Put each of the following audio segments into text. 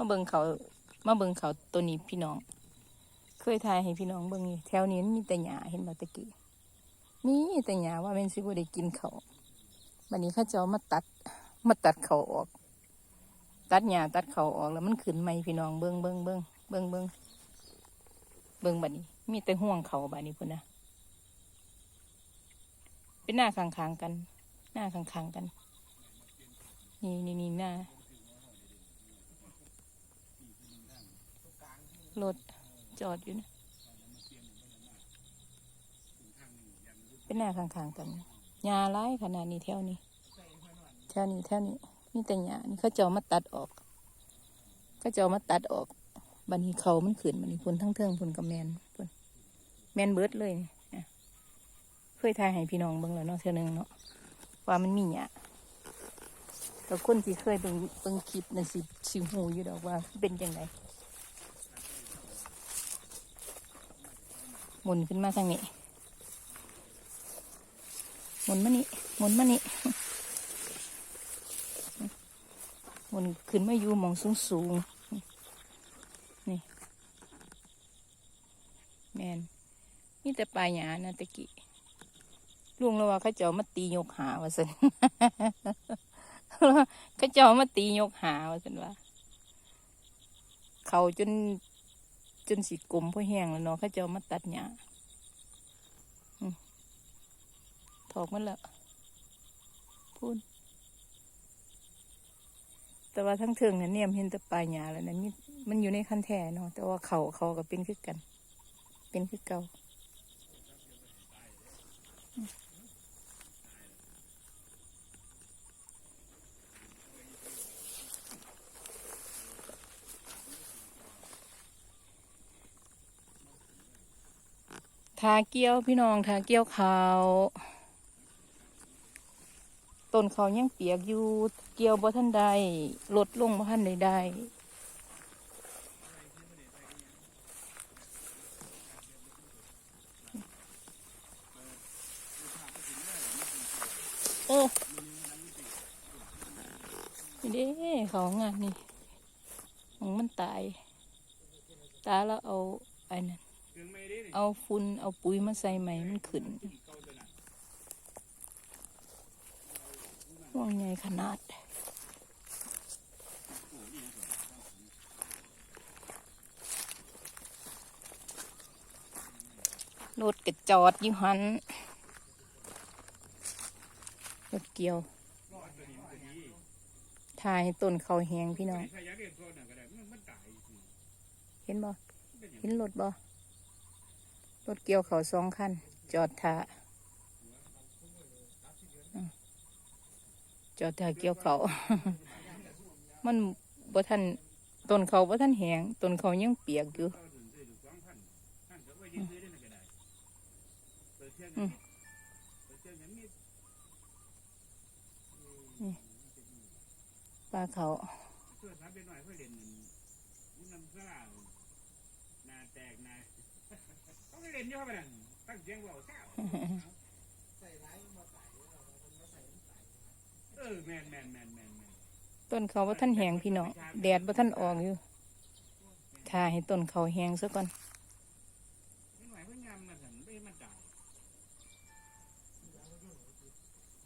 มาเบิ่งเขามาเบิ่งเขาตัวนี้พี่น้อง เคยทายให้พี่น้องเบิ่งอยู่แถวนี้มีแต่หญ้าเห็นบ่ตะกี้มีแต่หญ้าว่าเป็นสิบ่ได้กินเขาบัดนี้เขาเจ้ามาตัดมาตัดเขาออก ตัดหญ้าตัดเขาออกแล้วมันขึ้นใหม่พี่น้องเบิ่งเบิ่งเบิ่งเบิ่งเบิ่งเบิ่งบัดนี้ มีแต่ห่วงเขาบัดนี้พุ่นนะเป็นหน้าข้างๆกัน หน้าข้างๆกัน นี่นี่นี่หน้า รถจอดอยู่นะเป็นหน้าข้างๆกันหญ้าร้ขนาดนี้แถวนี้แถวนี้แถวนี้มีแต่หญ้านี่เขาเจามาตัดออกเขาเจามาตัดออกบันนี้เขามันขืนบันนี้พุ่นทั้งเทิงพุ่นกับแมนพุ่นแมนเบิร์ดเลยนี่นะเคยทายให้พี่น้องเบิ่งแล้วเนาะเท่านึงเนาะว่ามันมีหญ้าแต่คนที่เคยเบิ่งเบิ่งคลิปนั่นสิสิหูอยู่ดอกว่าเป็นยังไง หมุนขึ้นมาทางนี้หมุนมานี่หมุนมานี่หมุนขึ้นมาอยู่มองสูงสูงๆนี่แมนนี่แต่ปลายหยานะตะกี้ลุงเราว่าเขาเจ้ามาตียกหาวาสันก็เจ้ามาตียกหาวาสันว่าเขาจน จนสีกลมพ่อแห้งแล้วเนาะเขาจ้ามาตัดหญ้าถอกมันละพูดแต่ว่าทั้งเทิงเนี่ยเนี่ยเห็นแต่ปลายหญ้าแล้วนะมีมันอยู่ในคันแท่เนาะแต่ว่าเขาเขาก็เป็นคือกัน เป็นคือเก่า ทาเกี้ยวพี่น้องทาเกี้ยวเขาต้นเขายังเปียกอยู่เกี่ยวบ่ท่านใดลดลงบ่ท่านใดได้โอ้เด้เขางานนี่มันตาย ตายแล้วเอาไอ้นั่น เอาฝุ่นเอาปุ๋ยมาใส่ใหม่มันขึ้นห่วงใหญ่ขนาดรถกระจอดอยู่หันรถเกี่ยวถ่ายต้นเขาแหงพี่น้อง เห็นบ่ เห็นรถบ่ รถเกี่ยวเขาสองคัน จอดทาจอดทาเกี่ยวเขา มันบ่ทันต้นเขาบ่ทันแหงต้นเขายังเปียกอยู่ปลาเขาเพื่อนรับไปหน่อยเพื่อเล่นมันน้ำซ่านาแตกนา เขาไม่เล่นเยอะไปนั่นตั้งเสียงเบาเศร้าเออแมนแมนแมนแมนแมนต้นเขาบ่ทันแหงพี่น้องแดดบ่ทันออกอยู่ถ่าให้ต้นเขาแหงซะก่อนไม่ไหวเพื่อนยำมาสั่นไม่มาจ่าย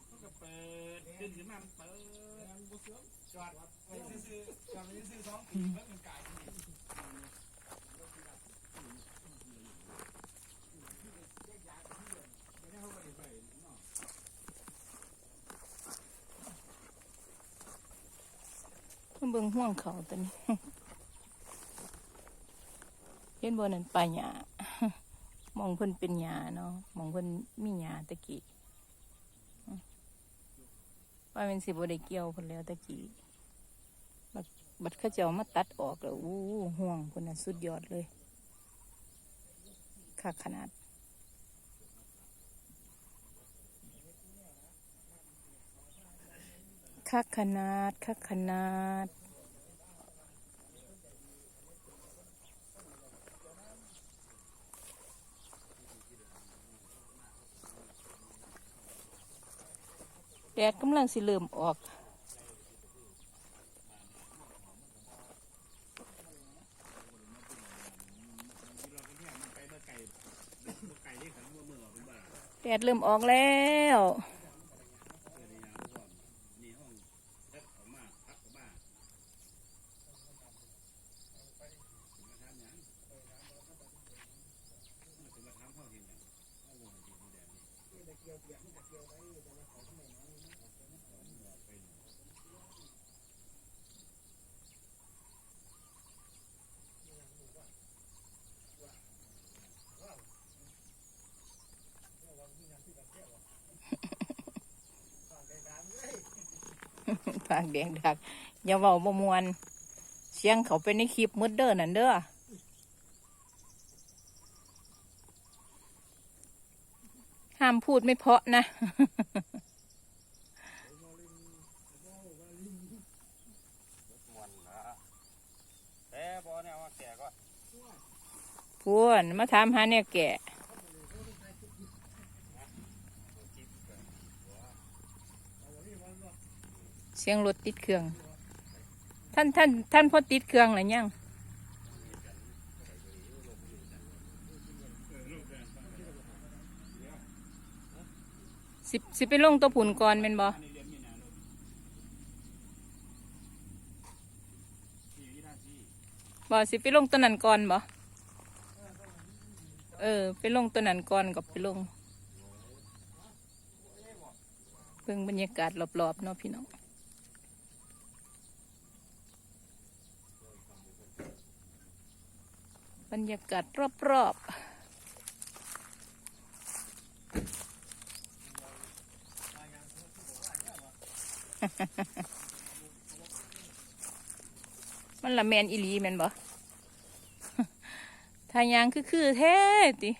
เขาก็เปิดขึ้นขึ้นมามันเปิดจอดไปซื้อจอดไปซื้อสองปีเพิ่มเป็นกายมา เบิ่งห่วงเขาตัวนี้เห็นบ่นั่นปาหญ้ามองเพิ่นเป็นหญ้าเนาะมองเพิ่นมีหญ้าตะกี้ว่าเป็นสิบได้เกี่ยวเพิ่นแล้วตะกี้บัดบัดเขาเจ้ามาตัดออกแล้วอู้ห่วงเพิ่นน่ะสุดยอดเลยคักขนาดคักขนาดคักขนาด แดกำลังสิเริ่มออก แดดเริ่มออกแล้ว ปากแดงดักอย่าเว้าบมวน เสียงเขาไปในคลิปมืดเด้อนั่นเด้อ ห้ามพูดไม่เพาะนะมวนละแต่บอเนี่ยว่าแก่ก็พูนมาถามหาเนี่ยแก่เสียงรถติดเครื่อง ท่านท่านท่านพอติดเครื่องหรือยัง สิบสิไปลงตัวผุนก่อนเป็นบ่อันนี้เรียนมีนาเลยที่วินาทีบ่สิไปลงตัวนั้นก่อนบ่เออ ไปลงตัวนั้นก่อนกับไปลงเพิ่งบรรยากาศรอบๆเนาะพี่น้องบรรยากาศรอบๆ มันละแมนอีลีแมนบ่ทายางคือคือแท้ติ